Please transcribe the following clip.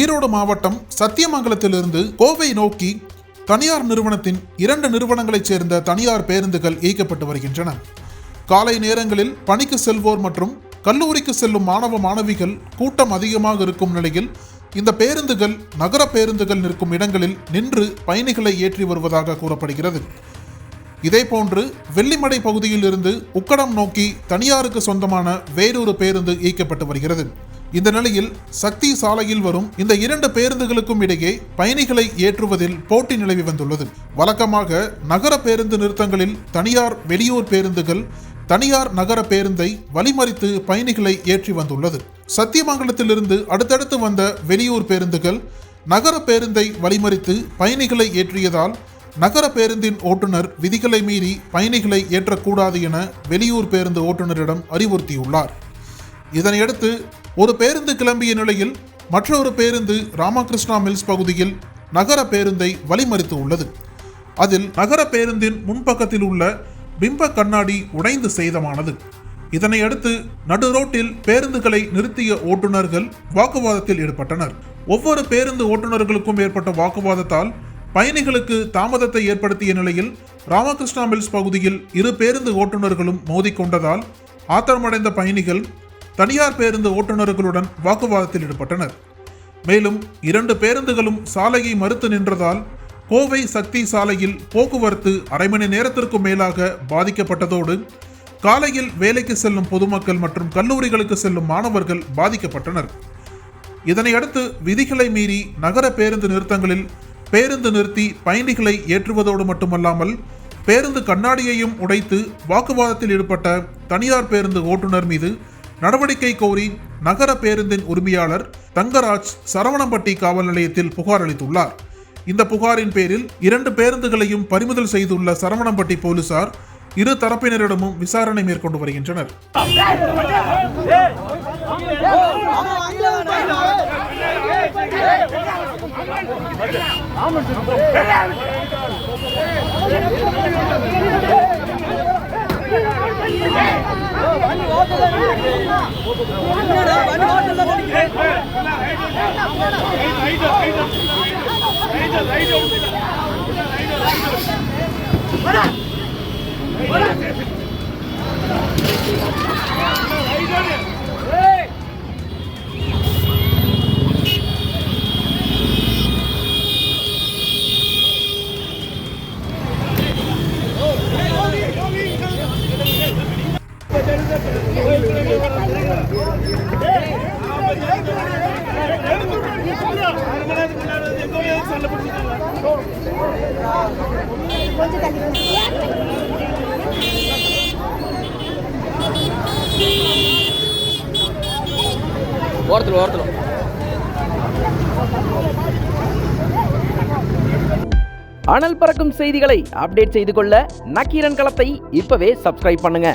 ஈரோடு மாவட்டம் சத்தியமங்கலத்திலிருந்து கோவை நோக்கி தனியார் நிறுவனத்தின் இரண்டு நிறுவனங்களைச் சேர்ந்த தனியார் பேருந்துகள் இயக்கப்பட்டு வருகின்றன. காலை நேரங்களில் பணிக்கு செல்வோர் மற்றும் கல்லூரிக்கு செல்லும் மாணவ மாணவிகள் கூட்டம் அதிகமாக இருக்கும் நிலையில் இந்த பேருந்துகள் நகர பேருந்துகள் நிற்கும் இடங்களில் நின்று பயணிகளை ஏற்றி வருவதாக கூறப்படுகிறது. இதேபோன்று வெள்ளிமடை பகுதியில் இருந்து உக்கடம் நோக்கி தனியாருக்கு சொந்தமான வேறொரு பேருந்து இயக்கப்பட்டு வருகிறது. இந்த நிலையில் சக்தி சாலையில் வரும் இந்த இரண்டு பேருந்துகளுக்கும் இடையே பயணிகளை ஏற்றுவதில் போட்டி நிலவி வந்துள்ளது. வழக்கமாக நகர பேருந்து நிறுத்தங்களில் தனியார் வெளியூர் பேருந்துகள் தனியார் நகர பேருந்தை வழிமறித்து பயணிகளை ஏற்றி வந்துள்ளது. சத்தியமங்கலத்திலிருந்து அடுத்தடுத்து வந்த வெளியூர் பேருந்துகள் நகர பேருந்தை வழிமறித்து பயணிகளை ஏற்றியதால் நகர பேருந்தின் ஓட்டுநர் விதிகளை மீறி பயணிகளை ஏற்றக்கூடாது என வெளியூர் பேருந்து ஓட்டுநரிடம் அறிவுறுத்தியுள்ளார். இதனையடுத்து ஒரு பேருந்து கிளம்பிய நிலையில் மற்றொரு பேருந்து ராமகிருஷ்ணா மில்ஸ் பகுதியில் நகர பேருந்தை வழிமறித்து உள்ளது. அதில் நகர பேருந்தின் முன்பக்கத்தில் உள்ள பிம்ப கண்ணாடி உடைந்து சேதமானது. இதனையடுத்து நடு ரோட்டில் பேருந்துகளை நிறுத்திய ஓட்டுநர்கள் வாக்குவாதத்தில் ஈடுபட்டனர். ஒவ்வொரு பேருந்து ஓட்டுநர்களுக்கும் ஏற்பட்ட வாக்குவாதத்தால் பயணிகளுக்கு தாமதத்தை ஏற்படுத்திய நிலையில் ராமகிருஷ்ணா மில்ஸ் பகுதியில் இரு பேருந்து ஓட்டுநர்களும் மோதிக்கொண்டதால் ஆத்திரமடைந்த பயணிகள் தனியார் பேருந்து ஓட்டுநர்களுடன் வாக்குவாதத்தில் ஈடுபட்டனர். மேலும் இரண்டு பேருந்துகளும் சாலையை மறுத்து நின்றதால் கோவை சக்தி சாலையில் போக்குவரத்து அரை மணி நேரத்திற்கும் மேலாக பாதிக்கப்பட்டதோடு காலையில் வேலைக்கு செல்லும் பொதுமக்கள் மற்றும் கல்லூரிகளுக்கு செல்லும் மாணவர்கள் பாதிக்கப்பட்டனர். இதனையடுத்து விதிகளை மீறி நகர பேருந்து நிறுத்தங்களில் பேருந்து நிறுத்தி பயணிகளை ஏற்றுவதோடு மட்டுமல்லாமல் பேருந்து கண்ணாடியையும் உடைத்து வாக்குவாதத்தில் ஈடுபட்ட தனியார் பேருந்து ஓட்டுநர் மீது நடவடிக்கை கோரி நகர பேருந்தின் உரிமையாளர் தங்கராஜ் சரவணம்பட்டி காவல் நிலையத்தில் புகார் அளித்துள்ளார் இந்த புகாரின் பேரில் இரண்டு பேருந்துகளையும் பறிமுதல் செய்துள்ள சரவணம்பட்டி போலீசார் இரு தரப்பினரிடமும் விசாரணை மேற்கொண்டு வருகின்றனர் ரைட்டு ரைட்டு ரைட்டு ஓரத்தில் ஓரத்தில். அனல் பறக்கும் செய்திகளை அப்டேட் செய்து கொள்ள நக்கீரன் களத்தை இப்பவே சப்ஸ்கிரைப் பண்ணுங்க.